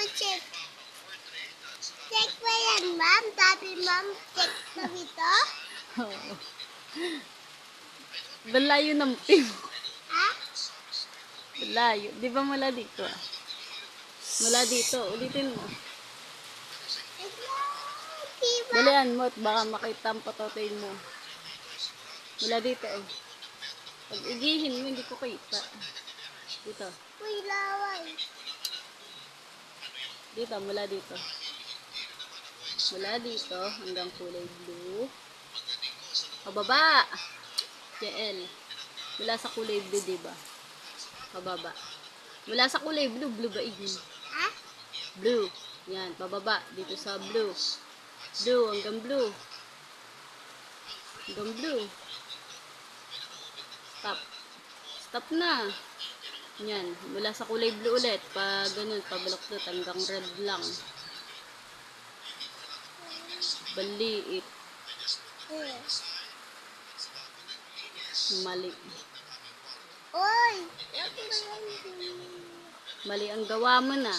mo check. Check mo yan, ma'am. Sabi, ma'am, check mo ito. Oo. Balayo ng pim. Ha? Balayo. Di ba mula dito? ah? Mula dito. Ulitin mo. Dalian mo at baka makita ang patotoy mo. Mula dito eh. Pag igihin mo, hindi ko kita. Dito. Uy, laway. Dito, mula dito. Mula dito hanggang kulay blue. Pababa! JL. Mula sa kulay blue, di ba? Pababa. Mula sa kulay blue, blue ba yun? Blue. Yan, pababa. Dito sa blue. Blue, hanggang blue. Hanggang blue. Stop. Stop na. Yan, mula sa kulay blue ulit. Pa ganun, pabaloktot hanggang red lang. Baliit. Mali. Yan? Mali ang gawa mo na.